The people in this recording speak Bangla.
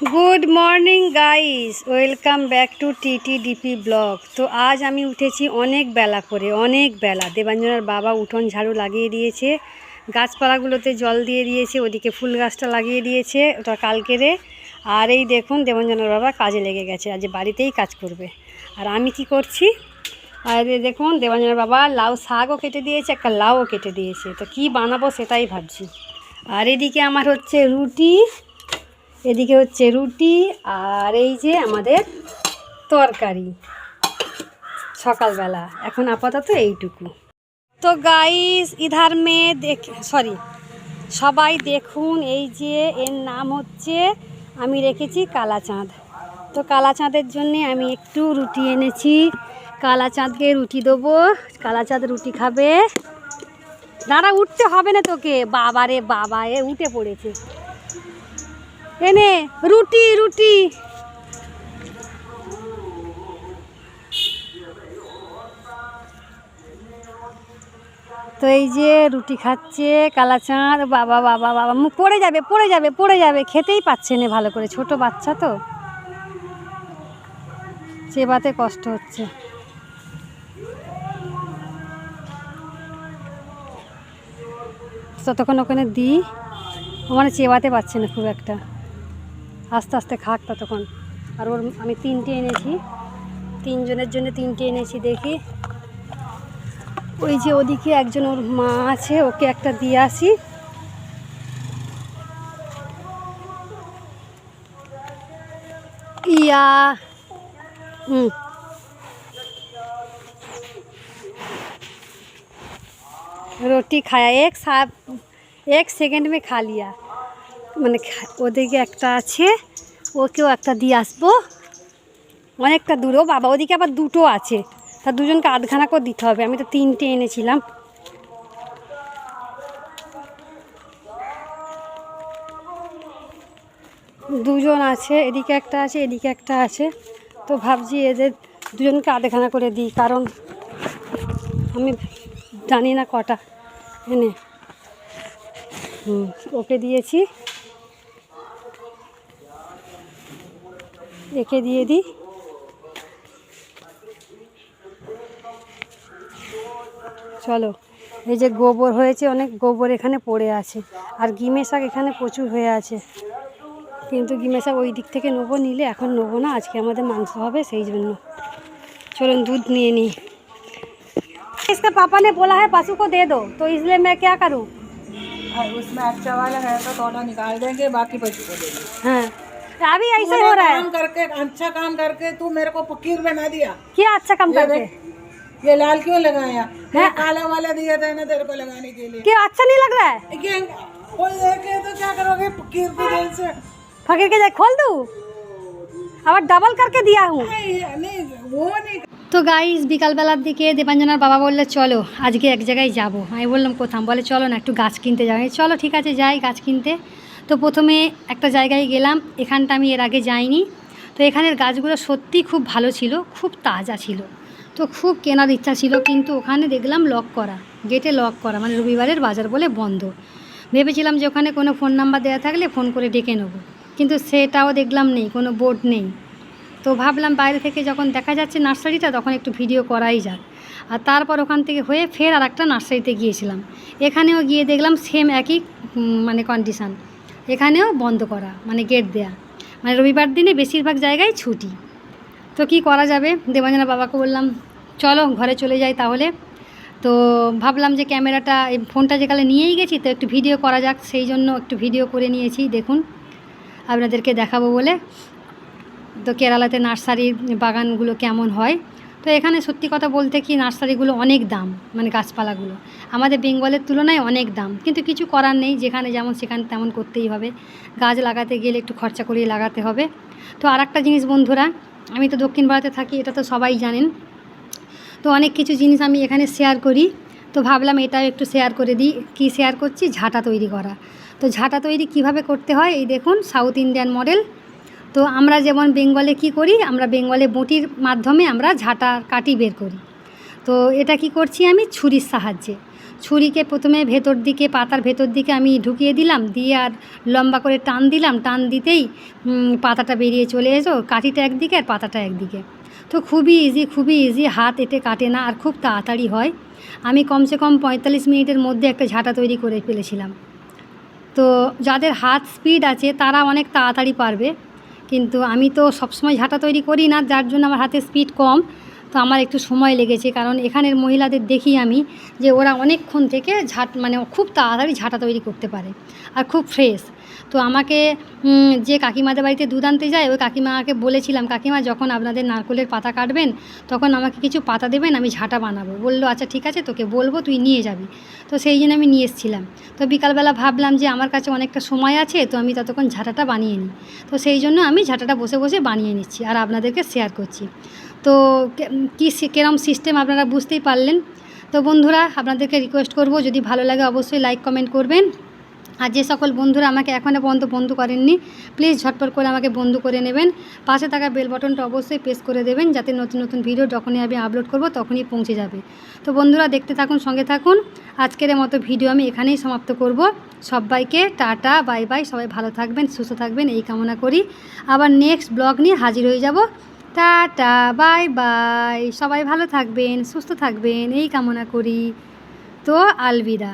Good morning guys welcome back to TT DP vlog তো আজ আমি উঠেছি অনেক বেলা করে, অনেক বেলা। দেবাঞ্জনার বাবা উঠোন ঝাড়ু লাগিয়ে দিয়েছে, গাছপালাগুলোতে জল দিয়ে দিয়েছে, ওদিকে ফুল গাছটা লাগিয়ে দিয়েছে, ওটা কালকেরে আর এই দেখুন, দেবাঞ্জনার বাবা কাজে লেগে গেছে, আজ বাড়িতেই কাজ করবে। আর আমি কি করছি? আর দেখুন, দেবাঞ্জনার বাবা লাউ শাকও কেটে দিয়েছে, একটা লাউও কেটে দিয়েছে। তো কি বানাবো সেটাই ভাবছি। আর এদিকে আমার হচ্ছে রুটি এদিকে হচ্ছে রুটি আর এই যে আমাদের তরকারি সকালবেলা। এখন আপাতত এইটুকু। তো গাইস ইধার মেয়ে দেখ সরি সবাই দেখুন এই যে এর নাম হচ্ছে, আমি রেখেছি কালা চাঁদ তো কালা চাঁদের জন্যে আমি একটু রুটি এনেছি। কালা চাঁদকে রুটি দেবো। কালা চাঁদ রুটি খাবে। দাঁড়া, উঠতে হবে না তোকে। বাবা রে বাবা, এ উঠে পড়েছে। এনে, রুটি রুটি। তো এই যে রুটি খাচ্ছে, কালাচাঁদ, বাবা বাবা বাবা, মুখ পড়ে যাবে পড়ে যাবে পড়ে যাবে, খেতেই পাচ্ছে না ভালো করে, ছোট বাচ্চা তো। চেবাতে কষ্ট হচ্ছে। ততক্ষণ ওখানে দিই মানে চেবাতে পারছে না খুব একটা। আস্তে আস্তে খাক ততক্ষণ আর ওর আমি তিনটে এনেছি তিনজনের জন্য তিনটে এনেছি দেখি ওই যে ওদিকে একজন ওর মা আছে ওকে একটা দিয়ে আসি ইয়া হুম रोटी खाया एक साथ एक सेकेंड में खा लिया মানে ওদিকে একটা আছে, ওকেও একটা দিয়ে আসব। অনেকটা দূরেও বাবা, ওদিকে আবার দুটো আছে। তা দুজনকে আধখানা করে দিতে হবে, আমি তো তিনটে এনেছিলাম। দুজন আছে, এদিকে একটা আছে, এদিকে একটা আছে। তো ভাবছি এদের দুজনকে আধখানা করে দিই, কারণ আমি জানি না কটা। এনে ওকে দিয়েছি। একে দিয়ে দিই চলো এই যে গোবর হয়েছে অনেক গোবর এখানে পড়ে আছে আর গিমে শাক এখানে প্রচুর হয়ে আছে কিন্তু গিমে শাক ওই দিক থেকে নেবো নিলে এখন নেবো না আজকে আমাদের মাংস হবে সেই জন্য চলুন দুধ নিয়ে নিই इसके पापा ने बोला है पशु को दे दो तो इसलिए मैं क्या करूँ और उसमें अच्छा वाला है तो थोड़ा निकाल देंगे बाकी बच्चे को देंगे हाँ अभी ऐसे तूने हो रहा है काम करके अच्छा काम करके तू मेरे को फकीर बना दिया क्या अच्छा काम ये करके देख, ये लाल क्यों लगाया मैं काला वाला दिया था ना तेरे को लगाने के लिए क्यों अच्छा नहीं लग रहा है ये कोई देखे तो क्या करोगे फकीर की दिल से फकीर के जाए खोल दूँ अब डबल करके दिया हूँ नहीं नहीं वो नहीं তো গাইস বিকালবেলার দিকে দেবাঞ্জনার বাবা বললে চলো আজকে এক জায়গায় যাব আমি বললাম কোথাও বলে চলো না একটু গাছ কিনতে যাবে চলো ঠিক আছে যাই গাছ কিনতে তো প্রথমে একটা জায়গায় গেলাম, এখানটা আমি এর আগে যাইনি। তো এখানের গাছগুলো সত্যি খুব ভালো ছিল, খুব তাজা ছিল। তো খুব কেনার ইচ্ছা ছিল, কিন্তু ওখানে দেখলাম লক করা গেটে লক করা মানে রবিবারের বাজার বলে বন্ধ। ভেবেছিলাম যে ওখানে কোনো ফোন নাম্বার দেওয়া থাকলে ফোন করে ডেকে নেব, কিন্তু সেটাও দেখলাম নেই, কোনো বোর্ড নেই। তো ভাবলাম বাইরে থেকে যখন দেখা যাচ্ছে নার্সারিটা, তখন একটু ভিডিও করাই যাক। আর তারপর ওখান থেকে হয়ে ফের আর একটা নার্সারিতে গিয়েছিলাম। এখানেও গিয়ে দেখলাম সেম একই মানে কন্ডিশান এখানেও বন্ধ করা মানে গেট দেয়া। মানে রবিবার দিনে বেশিরভাগ জায়গায় ছুটি। তো কি করা যাবে? দেবাঞ্জনা বাবাকে বললাম, চলো ঘরে চলে যাই তাহলে। তো ভাবলাম যে ক্যামেরাটা, এই ফোনটা যেকালে নিয়েই গেছি, তো একটু ভিডিও করা যাক। সেই জন্য একটু ভিডিও করে নিয়েছি, দেখুন। আপনাদেরকে দেখাবো বলে। তো কেরালাতে নার্সারির বাগানগুলো কেমন হয়? তো এখানে সত্যি কথা বলতে কি নার্সারিগুলো অনেক দাম মানে গাছপালাগুলো। আমাদের বেঙ্গলের তুলনায় অনেক দাম, কিন্তু কিছু করার নেই, যেখানে যেমন সেখানে তেমন করতেই হবে। গাছ লাগাতে গেলে একটু খরচা করিয়ে লাগাতে হবে। তো আর একটা জিনিস বন্ধুরা, আমি তো দক্ষিণ ভারতে থাকি, এটা তো সবাই জানেন। তো অনেক কিছু জিনিস আমি এখানে শেয়ার করি। তো ভাবলাম এটাও একটু শেয়ার করে দিই, কী শেয়ার করছি? ঝাঁটা তৈরি করা। তো ঝাঁটা তৈরি কীভাবে করতে হয়? এই দেখুন সাউথ ইন্ডিয়ান মডেল তো আমরা যেমন বেঙ্গলে কি করি, আমরা বেঙ্গলে বটির মাধ্যমে আমরা ঝাঁটা কাটি বের করি। তো এটা কি করছি আমি? ছুরির সাহায্যে। ছুরিকে প্রথমে ভেতর দিকে, পাতার ভেতর দিকে আমি ঢুকিয়ে দিলাম, দিয়ে আর লম্বা করে টান দিলাম। টান দিতেই পাতাটা বেরিয়ে চলে এসো, কাঠিটা একদিকে আর পাতাটা একদিকে। তো খুবই ইজি খুবই ইজি হাত এতে কাটে না আর খুব তাড়াতাড়ি হয়। আমি কমসে কম পঁয়তাল্লিশ মিনিটের মধ্যে একটা ঝাঁটা তৈরি করে ফেলেছিলাম। তো যাদের হাত স্পিড আছে, তারা অনেক তাড়াতাড়ি পারবে। কিন্তু আমি তো সবসময় ঝাঁটা তৈরি করি না, যার জন্য আমার হাতে স্পিড কম। তো আমার একটু সময় লেগেছে, কারণ এখানের মহিলাদের দেখি আমি যে ওরা অনেকক্ষণ থেকে ঝাঁট মানে খুব তাড়াতাড়ি ঝাঁটা তৈরি করতে পারে। আর খুব ফ্রেশ তো আমাকে যে কাকিমাদের বাড়িতে দুধ আনতে যায়, ওই কাকিমাকে বলেছিলাম, কাকিমা, যখন আপনাদের নারকলের পাতা কাটবেন, তখন আমাকে কিছু পাতা দেবেন, আমি ঝাঁটা বানাবো। বলল আচ্ছা ঠিক আছে, তোকে বলব, তুই নিয়ে যাবি। তো সেই জন্য আমি নিয়ে এসেছিলাম। তো বিকালবেলা ভাবলাম যে আমার কাছে অনেকটা সময় আছে, তো আমি ততক্ষণ ঝাঁটাটা বানিয়ে নিই। তো সেই জন্য আমি ঝাঁটাটা বসে বসে বানিয়ে নিচ্ছি আর আপনাদেরকে শেয়ার করছি। তো কে- কেরম সিস্টেম আপনারা বুঝতেই পারলেন। তো বন্ধুরা, আপনাদেরকে রিকোয়েস্ট করব, যদি ভালো লাগে অবশ্যই লাইক, কমেন্ট করবেন। আর যে সকল বন্ধুরা আমাকে এখনও পর্যন্ত বন্ধু করেননি প্লিজ ঝটপট করে আমাকে বন্ধু করে নেবেন। পাশে থাকা বেল বাটনটা অবশ্যই প্রেস করে দেবেন, যাতে নতুন নতুন ভিডিও যখনই আমি আপলোড করব তখনই পৌঁছে যাবে। তো বন্ধুরা দেখতে থাকুন, সঙ্গে থাকুন। আজকের মতো ভিডিও আমি এখানেই সমাপ্ত করব। সবাইকে টাটা বাই বাই সবাই ভালো থাকবেন, সুস্থ থাকবেন, এই কামনা করি। আবার নেক্সট ব্লগ নিয়ে হাজির হয়ে যাব। টাটা বাই বাই সবাই ভালো থাকবেন, সুস্থ থাকবেন, এই কামনা করি। তো আলবিদা।